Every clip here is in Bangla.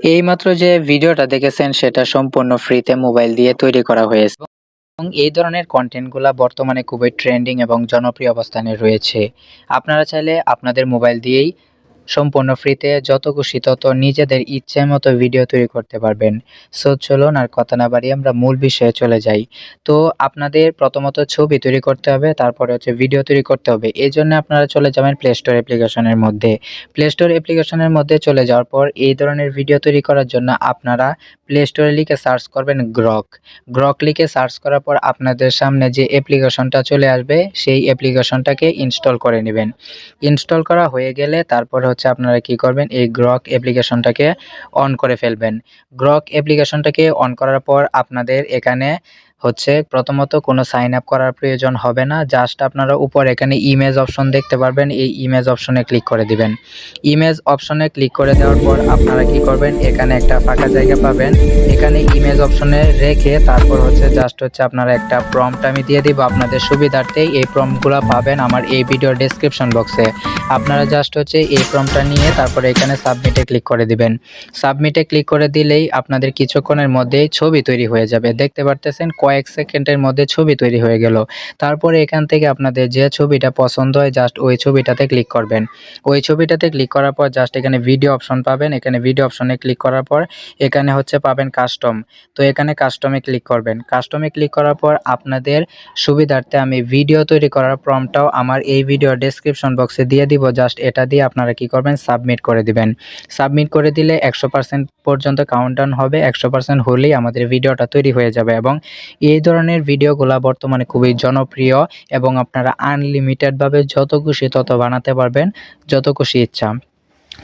এইমাত্র যে ভিডিওটা দেখেছেন, সেটা সম্পূর্ণ ফ্রিতে মোবাইল দিয়ে তৈরি করা হয়েছে। এবং এই ধরনের কন্টেন্টগুলা বর্তমানে খুবই ট্রেন্ডিং এবং জনপ্রিয় অবস্থানে রয়েছে। আপনারা চাইলে আপনাদের মোবাইল দিয়েই সম্পূর্ণ ফ্রিতে যত খুশি তত নিজেদের ইচ্ছে মতো ভিডিও তৈরি করতে পারবেন। সো চলুন আর কথা না বাড়িয়ে আমরা মূল বিষয়ে চলে যাই। তো আপনাদের প্রথমত ছবি তৈরি করতে হবে, তারপরে হচ্ছে ভিডিও তৈরি করতে হবে। এই জন্য আপনারা চলে যাবেন প্লে স্টোর অ্যাপ্লিকেশনের মধ্যে। প্লে স্টোর অ্যাপ্লিকেশনের মধ্যে চলে যাওয়ার পর এই ধরনের ভিডিও তৈরি করার জন্য আপনারা প্লে স্টোরে লিখে সার্চ করবেন গ্রক গ্রক লিখে সার্চ করার পর আপনাদের সামনে যে অ্যাপ্লিকেশনটা চলে আসবে, সেই অ্যাপ্লিকেশনটাকে ইনস্টল করে নেবেন। ইনস্টল করা হয়ে গেলে তারপর হচ্ছে আপনারা কি করবেন? এই গ্রক অ্যাপ্লিকেশনটাকে অন করে ফেলবেন। গ্রক অ্যাপ্লিকেশনটাকে অন করার পর আপনাদের এখানে হচ্ছে প্রথমত কোনো সাইন আপ করার প্রয়োজন হবে না। জাস্ট আপনারা উপর এখানে ইমেজ অপশন দেখতে পারবেন। এই ইমেজ অপশনে ক্লিক করে দিবেন। ইমেজ অপশনে ক্লিক করে দেওয়ার পর আপনারা কি করবেন? এখানে একটা ফাঁকা জায়গা পাবেন। এখানে ইমেজ অপশনে রেখে তারপর হচ্ছে জাস্ট হচ্ছে আপনারা একটা প্রম্পট আমি দিয়ে দিব। আপনাদের সুবিধার্থেই এই প্রম্পটগুলো পাবেন আমার এই ভিডিও ডেসক্রিপশন বক্সে আপনারা জাস্ট হচ্ছে এই ফর্মটা নিয়ে তারপরে এখানে সাবমিটে ক্লিক করে দিবেন। সাবমিটে ক্লিক করে দিলেই আপনাদের কিছুক্ষণের মধ্যেই ছবি তৈরি হয়ে যাবে। দেখতে পারতেছেন কয়েক সেকেন্ডের মধ্যে ছবি তৈরি হয়ে গেল। তারপরে এখান থেকে আপনাদের যে ছবিটা পছন্দ হয় জাস্ট ওই ছবিটাতে ক্লিক করবেন। ওই ছবিটাতে ক্লিক করার পর জাস্ট এখানে ভিডিও অপশন পাবেন। এখানে ভিডিও অপশনে ক্লিক করার পর এখানে হচ্ছে পাবেন কাস্টম তো এখানে কাস্টমে ক্লিক করবেন। কাস্টমে ক্লিক করার পর আপনাদের সুবিধার্থে আমি ভিডিও তৈরি করার প্রমটাও আমার এই ভিডিও ডেসক্রিপশন বক্সে দিয়ে দিব। জাস্ট এটা দিয়ে আপনারা কি করবেন? সাবমিট করে দিবেন। সাবমিট করে দিলে একশো পার্সেন্ট পর্যন্ত কাউন্টডাউন হবে। একশো পার্সেন্ট হলেই আমাদের ভিডিওটা তৈরি হয়ে যাবে এবং এই ধরনের ভিডিওগুলো বর্তমানে খুবই জনপ্রিয় এবং আপনারা আনলিমিটেডভাবে যত খুশি তত বানাতে পারবেন, যত খুশি ইচ্ছা।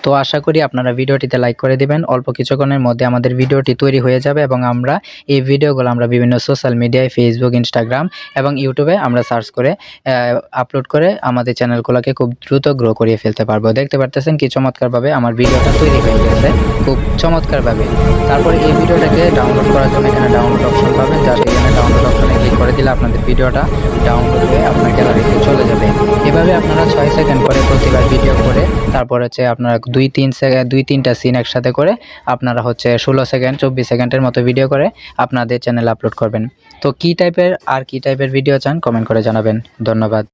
তো আশা করি আপনারা ভিডিওটিতে লাইক করে দিবেন। অল্প কিছুক্ষণের মধ্যে আমাদের ভিডিওটি তৈরি হয়ে যাবে এবং আমরা এই ভিডিওগুলো আমরা বিভিন্ন সোশ্যাল মিডিয়ায় ফেসবুক ইনস্টাগ্রাম এবং ইউটিউবে আমরা সার্চ করে আপলোড করে আমাদের চ্যানেলগুলোকে খুব দ্রুত গ্রো করিয়ে ফেলতে পারব। দেখতে পারতেছেন কি চমৎকারভাবে আমার ভিডিওটা তৈরি হয়ে গেছে। খুব চমৎকারভাবে। তারপরে এই ভিডিওটাকে ডাউনলোড করার জন্য এখানে ডাউনলোড অপশন পাবেন। জাস্ট এখানে ডাউনলোড অপশনে ক্লিক করে দিলে আপনাদের ভিডিওটা ডাউনলোড হয়ে আপনার গ্যালারিতে চলে যাবে। এভাবে আপনারা ছয় সেকেন্ড করে প্রতিবার ভিডিও করে, তারপর হচ্ছে আপনারা দুই, তিন দুই, তিনটা সিন একসাথে করে আপনারা হচ্ছে ষোলো সেকেন্ড চব্বিশ সেকেন্ডের মতো ভিডিও করে আপনাদের চ্যানেল আপলোড করবেন। তো কী টাইপের আর কী টাইপের ভিডিও চান কমেন্ট করে জানাবেন। ধন্যবাদ।